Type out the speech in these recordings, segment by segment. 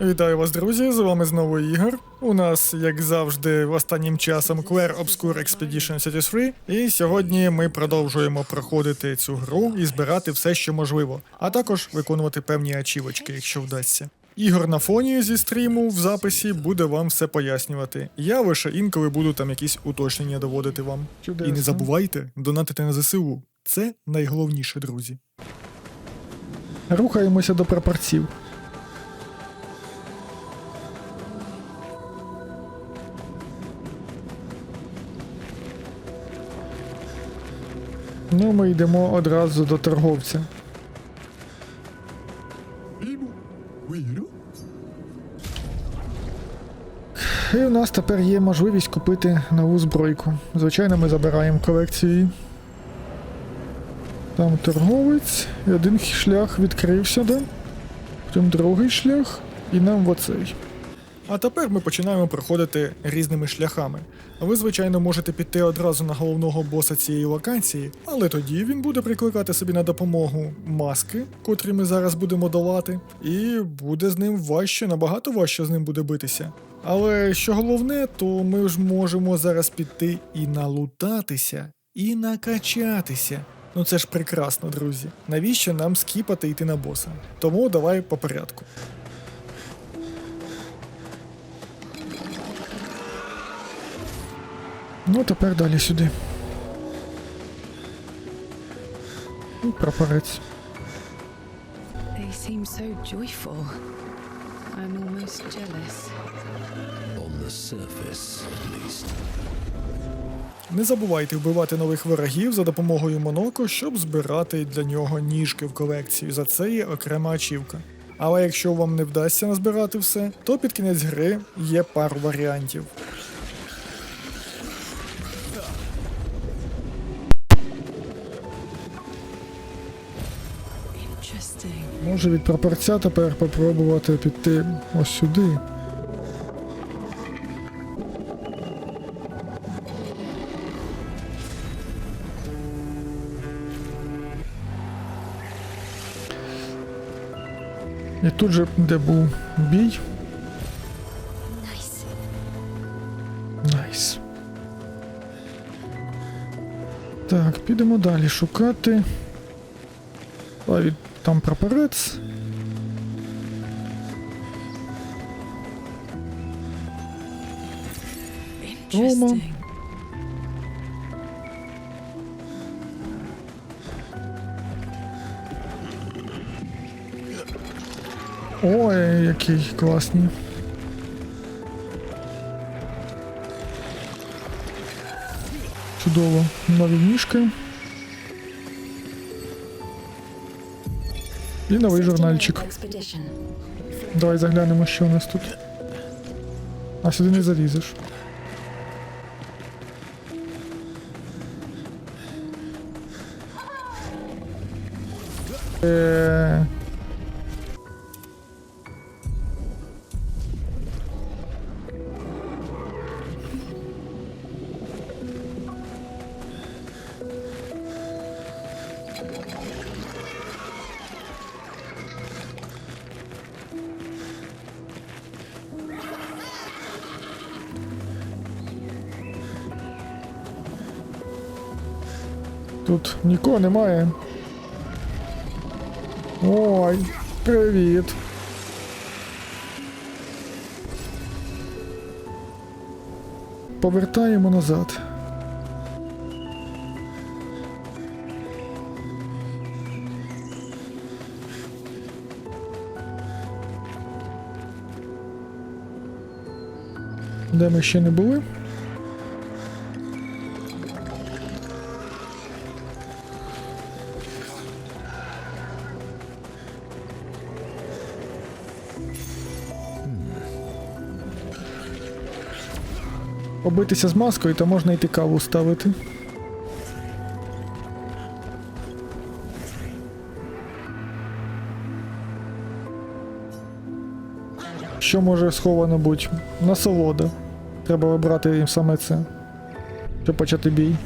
Вітаю вас, друзі! З вами знову Ігор. У нас, як завжди, останнім часом Claire Obscure Expedition 73. І сьогодні ми продовжуємо проходити цю гру і збирати все, що можливо, а також виконувати певні ачівочки, якщо вдасться. Ігор на фоні зі стріму в записі буде вам все пояснювати. Я лише інколи буду там якісь уточнення доводити вам. І не забувайте донатити на ЗСУ. Це найголовніше, друзі. Рухаємося до прапорців. Ну, ми йдемо одразу до торговця. І у нас тепер є можливість купити нову збройку. Звичайно, ми забираємо колекцію. Там торговець, і один шлях відкрився, да? Потім другий шлях, і нам в оцей. А тепер ми починаємо проходити різними шляхами. Ви, звичайно, можете піти одразу на головного боса цієї локації, але тоді він буде прикликати собі на допомогу маски, котрі ми зараз будемо долати, і буде з ним важче, набагато важче з ним буде битися. Але що головне, то ми ж можемо зараз піти і налутатися, і накачатися. Ну це ж прекрасно, друзі. Навіщо нам скіпати йти на боса? Тому давай по порядку. Ну, тепер далі сюди. І прапорець. They seem so joyful. I'm almost jealous. On the surface, at least. Не забувайте вбивати нових ворогів за допомогою Моноко, щоб збирати для нього ніжки в колекцію. За це є окрема ачівка. Але якщо вам не вдасться назбирати все, то під кінець гри є пару варіантів. Може від прапорця тепер попробувати піти ось сюди. І тут же, де був бій. Nice. Найс. Так, підемо далі шукати. А від там прапорець. Interesting. Ой, який класний. Чудово. Нові ніжки. І новий журнальчик. Давай заглянемо, що у нас тут. А сюди не залізеш. Е... Тут нікого немає. Ой, привіт. Повертаємо назад. Де ми ще не були? Побитися з маскою, то можна йти каву ставити. Що може сховано бути? Насолода. Треба вибрати їм саме це. Щоб почати бій.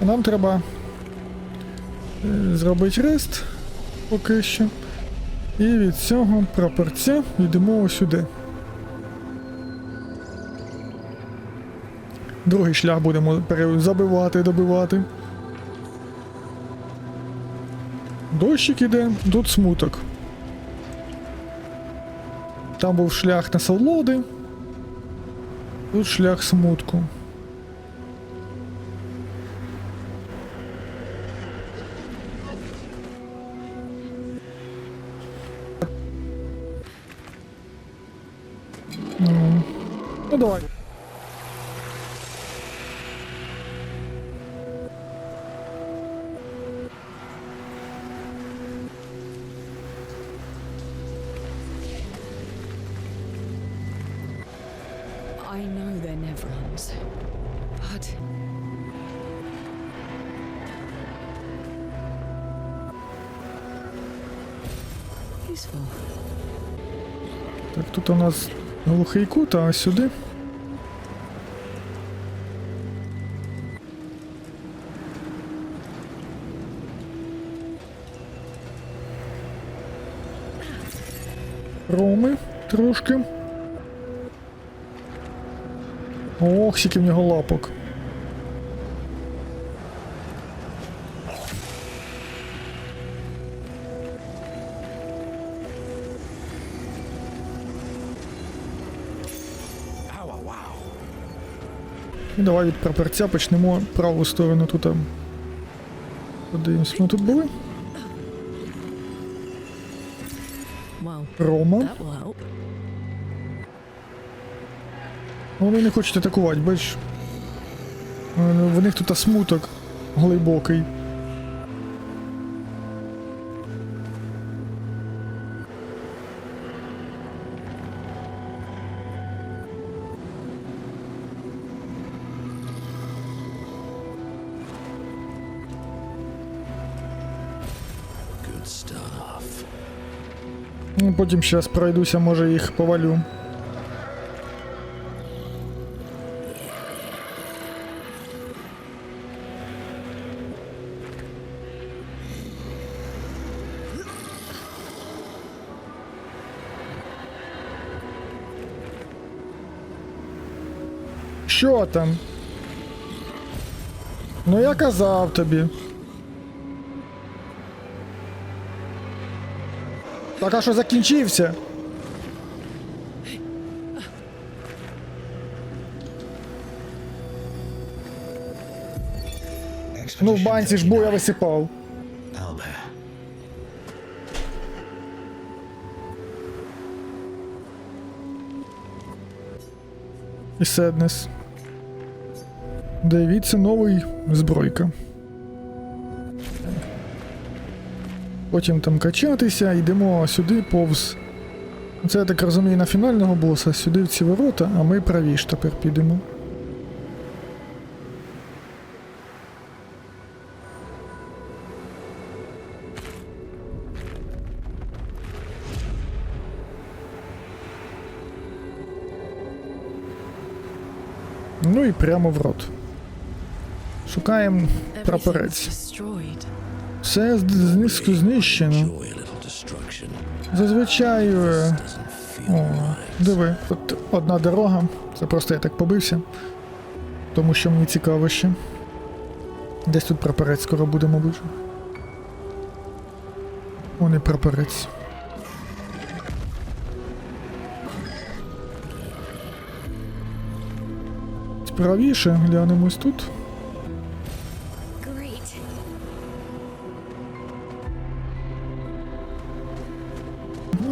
Нам треба е, зробити рест поки що. І від цього прапорця йдемо ось сюди. Другий шлях будемо забивати, добивати. Дощик іде, тут смуток. Там був шлях насолоди. Тут шлях смутку. ну давай. I know they're Neverlands, but useful. Так, тут у нас глухий кут, а сюди. Роми трошки. Ох, скільки в нього лапок. І давай від прапорця почнемо праву сторону тут. Подивимось, ми тут були. Рома. Вони не хочуть атакувати, бачиш. Е, В них тут смуток глибокий. потім зараз пройдуся, може їх повалю. Що там? Ну я казав тобі. Так а що закінчився? Ну в банці ж буя висипав. Owlbear. І Седнес. Дивіться новий збройка. Потім там качатися, йдемо сюди повз. Це я так розумію на фінального боса, сюди в ці ворота, а ми правіш тепер підемо. Ну і прямо в рот. Шукаємо прапорець. Все знищено. Зазвичай. е, О, диви, от одна дорога. Це просто я так побився. Тому що мені цікаво ще. Десь тут прапорець скоро буде, мабуть. О, не прапорець. Правіше глянемось тут.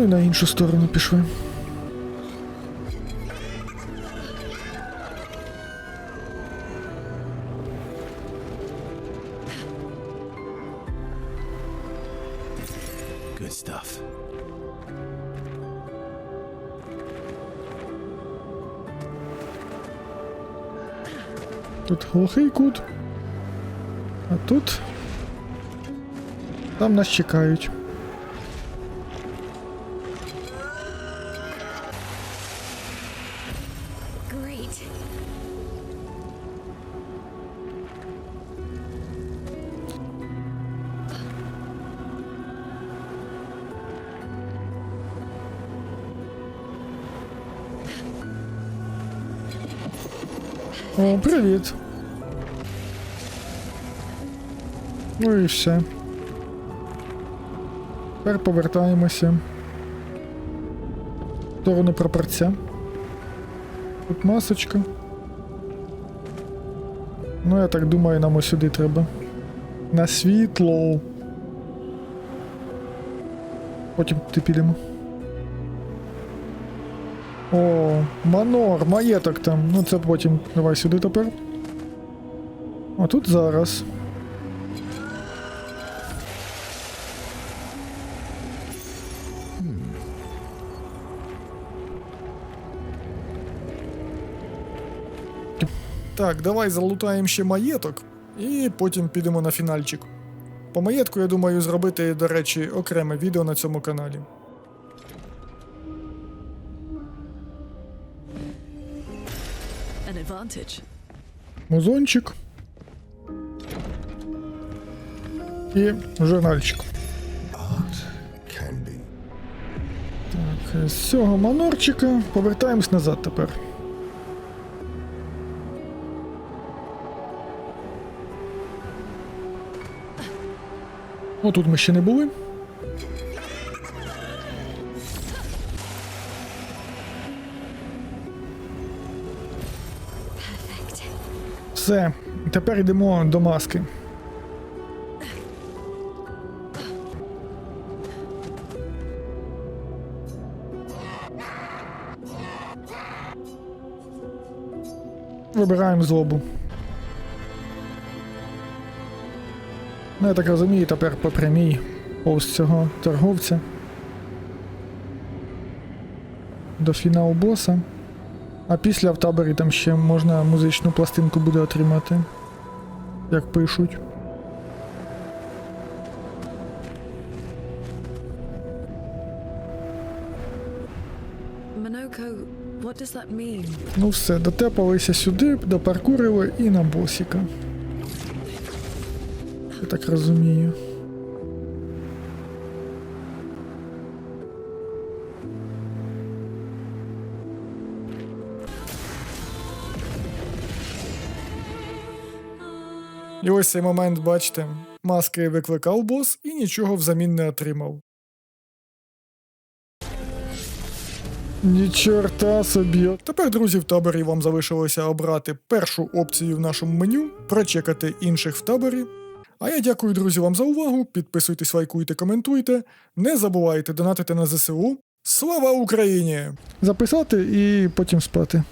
Ну і на іншу сторону пішли. Good stuff. Тут глухий кут. А тут. Там нас чекають. О, привіт. Ну і все. Тепер повертаємося. в сторону прапорця. Тут масочка. Ну, я так думаю, нам ось сюди треба. На світло. Потім туди підемо. О, манор, маєток там. Ну це потім. Давай сюди тепер. А тут зараз. Так, давай залутаємо ще маєток і потім підемо на фінальчик. По маєтку, я думаю, зробити, до речі, окреме відео на цьому каналі. Музончик і журнальчик. Так, з цього манорчика повертаємось назад тепер. О, тут ми ще не були. Все, тепер йдемо до маски. Вибираємо злобу. Ну, я так розумію, тепер по прямій повз цього торговця. До фіналу боса. А після в таборі там ще можна музичну пластинку буде отримати. Як пишуть. Ну все, дотепалися сюди, допаркурили і на босіка. Так розумію. І ось цей момент, бачите, маски викликав бос і нічого взамін не отримав. Ні чорта собі. Тепер, друзі, в таборі вам залишилося обрати першу опцію в нашому меню, прочекати інших в таборі. А я дякую, друзі, вам за увагу. Підписуйтесь, лайкуйте, коментуйте. Не забувайте донатити на ЗСУ. Слава Україні! Записати і потім спати.